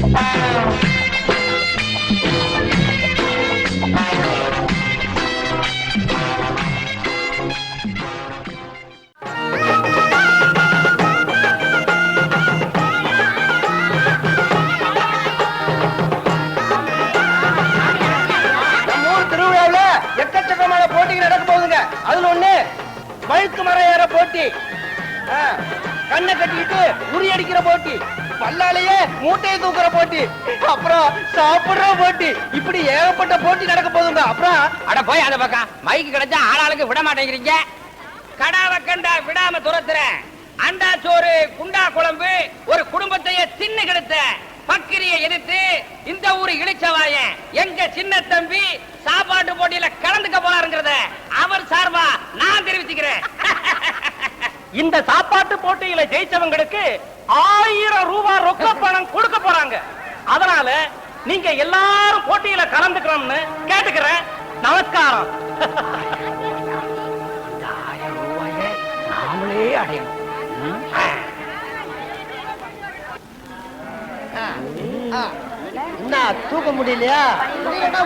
நம்ம எக்கச்சக்கமான நடக்க போகுதுங்க. அதுல ஒண்ணு வழுக்கு மரம் ஏற போட்டி. கண்ணை கட்டிக்கிட்டு உரி அடிக்கிற போட்டி. பல்லாலேயே மூட்டையை தூக்குற போட்டி. அப்புறம் சாப்பிடுற போட்டி. இப்படி ஏகப்பட்ட போட்டி நடக்க போதுங்க அப்புறம் அட போய் அதை பக்கம் மைக்கு கிடைச்சா ஆளாளுக்கு விட மாட்டேங்கிறீங்க. கடாவை கண்டா விடாம துரத்துறேன் அண்டா சோறு குண்டா குழம்பு ஒரு குடும்பத்தையே தின்னு கெடுத்த பக்கிரிய எதிர்த்து இந்த ஊரு இழிச்சவாயன் எங்க சின்ன தம்பி சாப்பாட்டு போட்டியில கலந்துக்க போறாருங்கிறத அவர் சார்பா நான் தெரிவிச்சுக்கிறேன். இந்த சாப்பாட்டு போட்டியில ஜெயிச்சவங்களுக்கு ஆயிரம் ரூபாய் ரொக்க பணம் கொடுக்க போறாங்க. அதனால நீங்க எல்லாரும் போட்டியில கலந்துக்கணும்னு கேட்டுக்கிறேன். நமஸ்காரம். இந்த ஆயிரம் ரூபாய நாமளே அடையணும். என்ன தூக்க முடியலையா?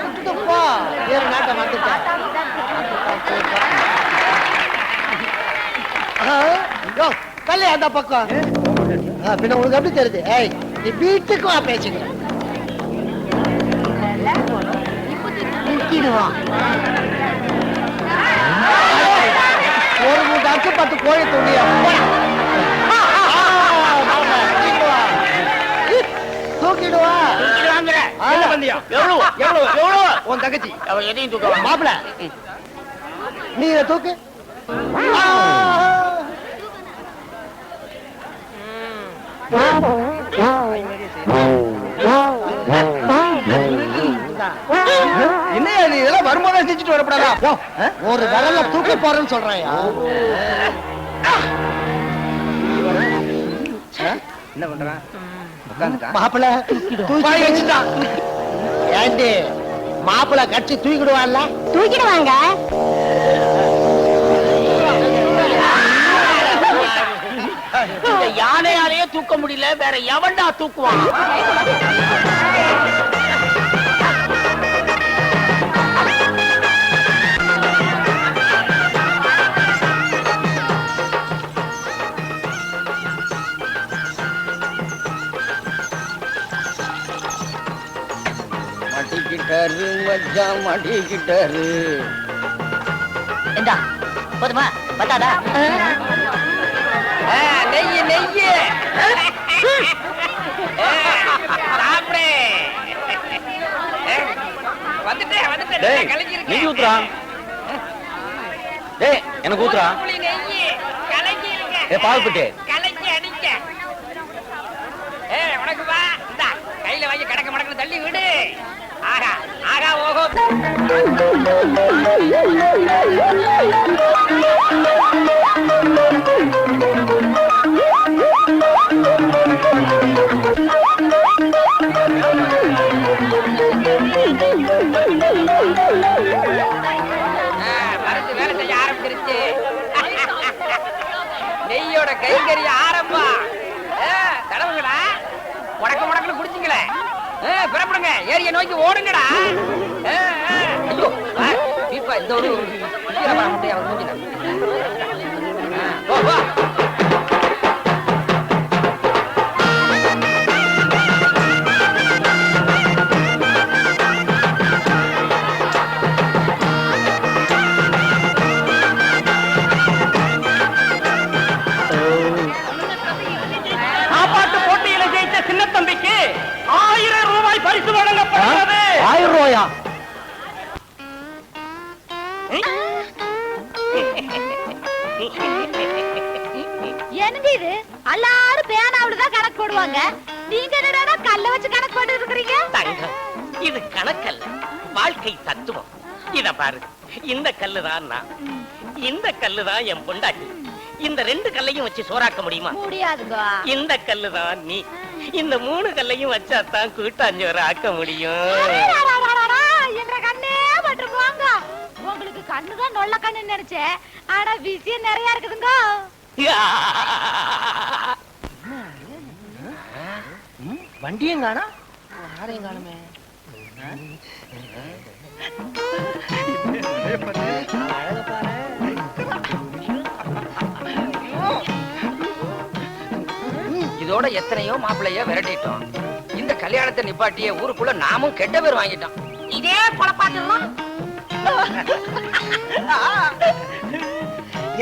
விட்டுட்டு போ. வேறு நாட்டை வந்துட்டேன் கல்லை அந்த பக்கம். பின்ன உங்களுக்கு எப்படி தெரியுது? ஏய் நீ வீட்டுக்கு வா பேசிக்கிறேன். ஒரு மூட்டை அச்சு பத்து கோழி துண்டியா தூக்கிடுவா. உன் தங்கச்சி. அவ எதையும் தூக்க மாப்பிள. நீ தூக்கு ஆ. என்னையா நீ இதெல்லாம் வரும்போதே செஞ்சுட்டு வரப்படாதா? ஒரு விரல தூக்க போறேன்னு சொல்றேன் என்ன பண்றான்? உட்காந்துட்டான் மாப்பிள வாய் வச்சுட்டான் ஏண்டி மாப்பிள கட்சி தூக்கிடுவான்ல? தூக்கிடுவாங்க. இந்த யானையாலேயே தூக்க முடியல வேற எவன்டா தூக்குவான்? மாட்டிக்கிட்டாரு மச்சான் மாட்டிக்கிட்டாரு போதுமா? பத்தாதா டேய் நெய் ஊத்துறா. டேய் எனக்கு ஊத்துறா. இருக்கேன் ஏய், பால்பட்டு. கலக்கி அடிக்க ஏய் உனக்கு வா. இந்தா கையில வாங்கி கடக்க மடக்கு தள்ளி விடு. ஆகா ஆகா ஓஹோ. ஆ, நெய்யோட கைங்கறி ஆரம்பம் தடவுங்களா? முடக்க முடக்கல குடிச்சிங்களே. புறப்படுங்க. ஏரிய நோக்கி ஓடுங்கடா. ஐயோ இப்ப இந்த ஒரு முடியாது என்னது இது? எல்லாரும் பேனாவில தான் கணக்கு போடுவாங்க. நீங்க என்னடா கல்ல வச்சு கணக்கு போட்டு இருக்கிறீங்க தங்கம் இது கணக்கல்ல வாழ்க்கை தத்துவம். இத பாரு இந்த கல்லுதான் நான். இந்த கல்லுதான் என் பொண்டாட்டி. இந்த ரெண்டு கல்லையும் வச்சு சோறாக்க முடியுமா? முடியாதுங்க. இந்த கல்லுதான் நீ. இந்த மூணு கல்லையும் வச்சாதான் கூட்டாஞ்சோறு ஆக்க முடியும். கண்ணுதான் நொல்ல கண்ணு நினைச்சேன் ஆனா விஷயம் நிறைய இருக்குதுங்க. வண்டியும் காணா? யாரையும் காணுமே. இதோட எத்தனையோ மாப்பிள்ளைய விரட்டிட்டோம். இந்த கல்யாணத்தை நிப்பாட்டிய ஊருக்குள்ள நாமும் கெட்ட பேர் வாங்கிட்டோம். இதே குழப்பாத்திரம்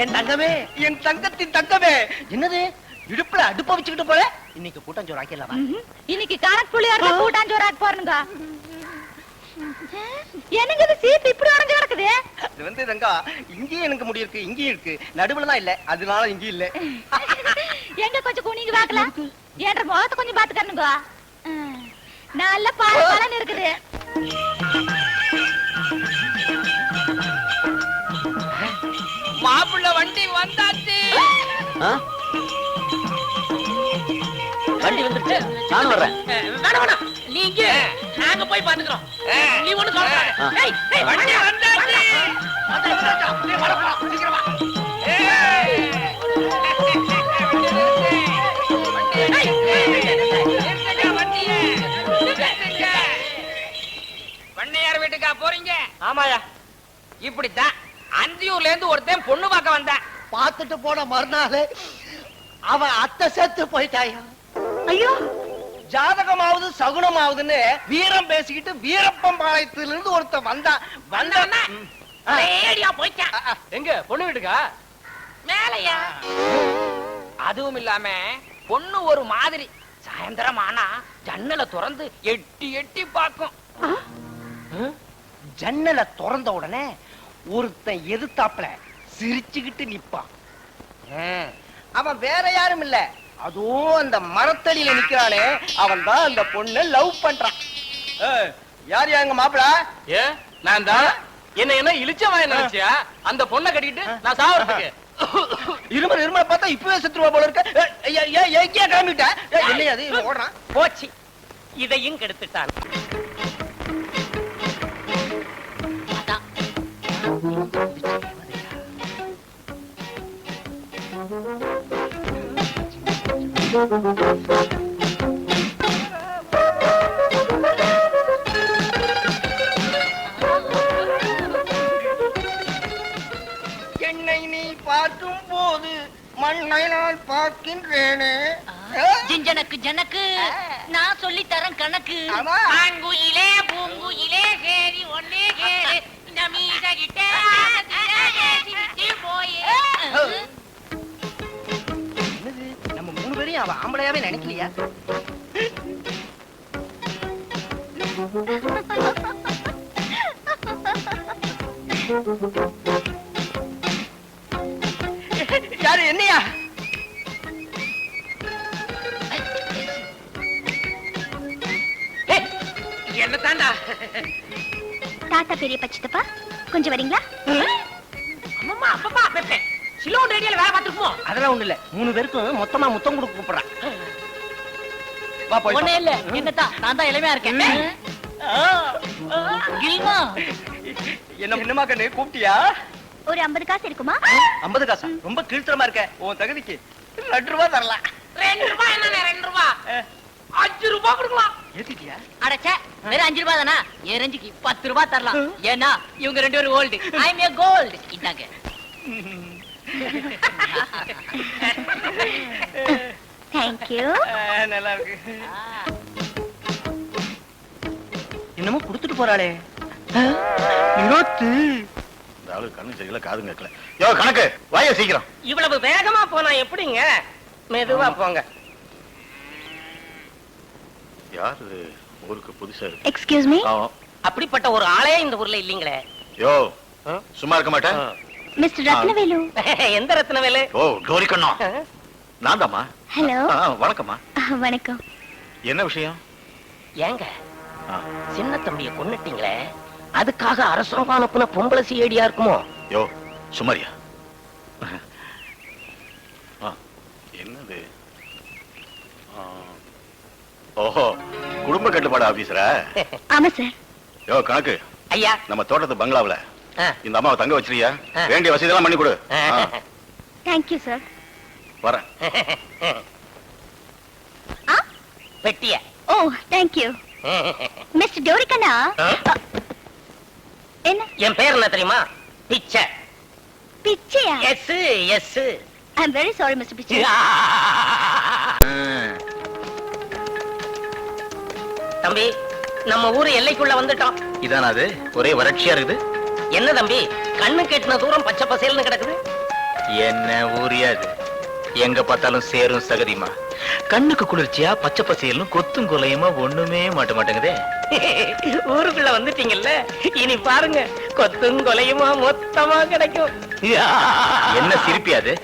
என் தங்கமே. என் தங்கத்தின் தங்கமே. என்னது? இடுப்புல அடுப்ப வச்சுக்கிட்டு போல இன்னைக்கு கூட்டம் சோறு ஆக்கிடலாமா. இன்னைக்கு கணக்கு புள்ளியாருக்க கூட்டாஞ்சோறாக்கு போறனுங்க என்னங்க இது? சீப்பு இப்படி உடஞ்சு கிடக்குது? இது வந்து தங்கா இங்கேயும் எனக்கு முடி இருக்கு இங்கேயும் இருக்கு. நடுவுல தான் இல்ல அதனால இங்கேயும் இல்ல. எங்க கொஞ்சம் குனிங்க பாக்கல என்ற முகத்தை கொஞ்சம் பாத்துக்கணுங்க நல்ல பால பலன் இருக்குது. மாப்பிள்ள வண்டி வந்தாச்சு. வண்டி வந்துருச்சு. நானும் வர்றேன். வேணாம் வேணாம். நீங்க நாங்க போய் பாத்துக்கிறோம். நீ ஒண்ணு சொல்ல வண்டி வந்தாச்சு. பண்ணையார் வீட்டுக்கா போறீங்க? ஆமாயா இப்படித்தான். அந்தியூர்ல இருந்து ஒருத்தன் பொண்ணு பார்க்க வந்தான். பார்த்துட்டு போன மறுநாள் அவன் அத்தை செத்து போயிட்டாயா? ஐயோ! ஜாதகமாவது சகுனமாவதுன்னு வீரம் பேசிக்கிட்டு வீரப்பம் பாளையத்துல இருந்து ஒருத்தன் வந்தான். வந்தான்னா ரேடியா போயிட்டான். எங்க பொண்ணு வீட்டுக்கா? மேலையா? அதுவும் இல்லாம பொண்ணு ஒரு மாதிரி சாயந்தரம் ஆனா ஜன்னலை திறந்து எட்டி எட்டி பார்க்கும். ஜன்னலை திறந்த உடனே ஒருத்தன் எதிர்த்தாப்புல சிரிச்சுக்கிட்டு நிப்பான். அவன் வேற யாரும் இல்ல. அதுவும் அந்த மரத்தடியில நிக்கிறானே அவன் தான் அந்த பொண்ணை லவ் பண்றான். யார் யாங்க மாப்பிள? ஏ நான் தான் என்ன என்ன இழிச்சவன் நினைச்சியா? அந்த பொண்ணை கட்டிட்டு நான் சாவறதுக்கு. இருமல் இருமல் பார்த்தா இப்பவே செத்துருவா போல இருக்க. ஏய், ஏய், ஏய், ஏய், எங்கேயா கிளம்பிட்ட? ஏய், என்னையா அது ஓடுறான். போச்சு. இதையும் கெடுத்துட்டான். என்னை நீ பார்க்கும் போது மண்ணை நான் பார்க்கின்றேனே ஜிஞ்சனக்கு ஜனக்கு நான் சொல்லி தரேன் கணக்கு. ஆமா. ஆண்குயிலே பூங்குயிலே சேரி ஒன்னே கேளு என்னது? நம்ம மூணு பேரையும் அவ ஆம்பளையாவே நினைக்கலையா? யாரு என்னையா? என்ன தாண்டா? தாத்தா பெரிய பச்சத்தப்பா கொஞ்சம் வரீங்களா? அம்மம்மா அப்பப்பா பெப்பே சிலோன் ரேடியோல வேலை பார்த்துருப்போம் அதெல்லாம் ஒண்ணு இல்ல மூணு பேருக்கும் மொத்தமா முத்தம் கொடுக்க கூப்பிடுறான். வா போய் ஒண்ணே இல்ல. என்னதான் நான் தான் இளமையா இருக்கேன். கில்மா. என்ன என்னமா கண்ணு கூப்பிட்டியா? ஒரு ஐம்பது காசு இருக்குமா? ஐம்பது காசா? ரொம்ப கீழ்த்தரமா இருக்க. உன் தகுதிக்கு ரெண்டு ரூபா தரலாம். ரெண்டு ரூபாய் என்ன ரெண்டு ரூபாய் அஞ்சு ரூபாய் கொடுக்கலாம். ஏத்திட்டியா? அடச்சே வெறும் அஞ்சு ரூபாய் தானா? என் ரஞ்சிக்கு பத்து ரூபாய் தரலாம். ஏன்னா இவங்க ரெண்டு பேரும் old I am a gold இந்தாங்க தேங்க்யூ நல்லா இருக்கு. என்னமோ கொடுத்துட்டு போறாளே. இருபத்து. இந்த ஆளு கண்ணு சரியில்லை காதும் கேட்கல. யோ கணக்கு வாய சீக்கிரம். இவ்வளவு வேகமா போனா எப்படிங்க? மெதுவா போங்க. யார் இது? ஊருக்கு புதுசா இருக்கு. Excuse me. அப்படிப்பட்ட ஒரு ஆளே இந்த ஊர்ல இல்லீங்களே? யோ சும்மா இருக்க மாட்டேன். மிஸ்டர் ரத்னவேலு. எந்த ரத்னவேலு? ஓ கௌரி கண்ணா. நான் தாம்மா ஹலோ வணக்கம்மா. வணக்கம். என்ன விஷயம்? ஏங்க ஆ, சின்ன தம்பிய கொன்னுட்டீங்களே? அதுக்காக அரசாங்கம் அனுப்புன பொம்பளை சிஐடியா இருக்குமோ? யோ சுமாரியா ஆ, என்னது ஆ, ஓஹோ குடும்ப கட்டுப்பாடு ஆபீசரா? ஆமா சார். யோ கணக்கு. ஐயா. நம்ம தோட்டத்து பங்களாவுல. இந்த அம்மாவை தங்க வச்சிருக்கியா. வேண்டிய வசதி எல்லாம் பண்ணி கொடு. தேங்க்யூ சார் வரேன். பெட்டிய. ஓ தேங்க்யூ மிஸ்டர் டோரிக்கண்ணா ஆ? என்ன? என் பேர் என்ன தெரியுமா? Pichai. பிச்சையா? Yes yes I am very sorry mister Pichai தம்பி நம்ம ஊரு எல்லைக்குள்ள வந்துட்டோம். இதானா அது ஒரே வறட்சியா இருக்குது? என்ன தம்பி கண்ணு கெட்டின தூரம் பச்சை பசேல்னு கிடக்குது? என்ன ஊரியா எங்க பார்த்தாலும் சேரும் சகதிமா கண்ணுக்கு குளிர்ச்சியா பச்சை பசேலும் கொத்தும் கொலையுமா ஒண்ணுமே மாட்ட மாட்டேங்குதே. ஊருக்குள்ள வந்துட்டீங்கல்ல இனி பாருங்க கொத்தும் கொலையுமா மொத்தமா கிடைக்கும். என்ன சிரிப்பியா அது?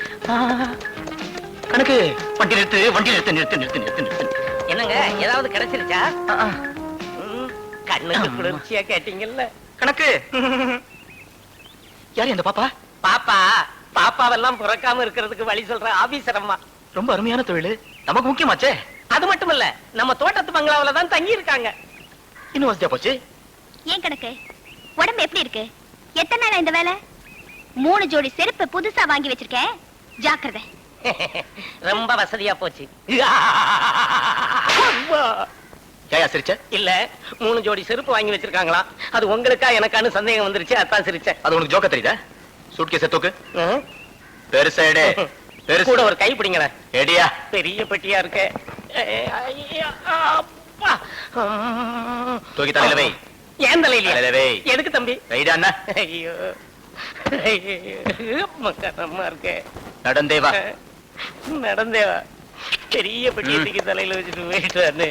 கணக்கு வண்டி நிறுத்து வண்டி நிறுத்து நிறுத்து நிறுத்து நிறுத்து நிறுத்து. என்னங்க ஏதாவது கிடைச்சிருச்சா? கண்ணுக்கு குளிர்ச்சியா கேட்டீங்கல்ல. கணக்கு. யாரு அந்த பாப்பா? பாப்பா பாப்பாவெல்லாம் பிறக்காம இருக்கிறதுக்கு வழி சொல்ற ஆபீசர் அம்மா. ரொம்ப அருமையான தொழில். நமக்கு முக்கியமாச்சே? அது மட்டும் இல்ல நம்ம தோட்டத்து பங்களாவில தான் தங்கி இருக்காங்க இன்னும் வசதியா போச்சு? ஏன் கணக்கு? உடம்பு எப்படி இருக்கு? எத்தனை நாளா இந்த வேலை? மூணு ஜோடி செருப்பு புதுசா வாங்கி வச்சிருக்கேன். ஜாக்கிரதை. ரொம்ப வசதியா போச்சு. ஏயா சிரிச்ச? இல்ல மூணு ஜோடி செருப்பு வாங்கி வச்சிருக்காங்களா? அது உங்களுக்கா எனக்கான்னு சந்தேகம் வந்துருச்சு அதான் சிரிச்சேன் அது உனக்கு ஜோக்க தெரியுதா? சூட்கேஸ தூக்கு. பெருசா எடு பெருசு. கூட ஒரு கை பிடிங்களேன். எடியா. பெரிய பெட்டியா இருக்கு. ஐயா, அப்பா. தூக்கி தலையில வை. ஏன் தலையில தலையில வை. எதுக்கு தம்பி? ரைடா அண்ணா. ஐயோ. ஐயோ, மக்கரமா இருக்கே. நடந்தே வா. நடந்தே வா. பெரிய பெட்டியை தலையில வச்சுட்டு போயிட்டானே.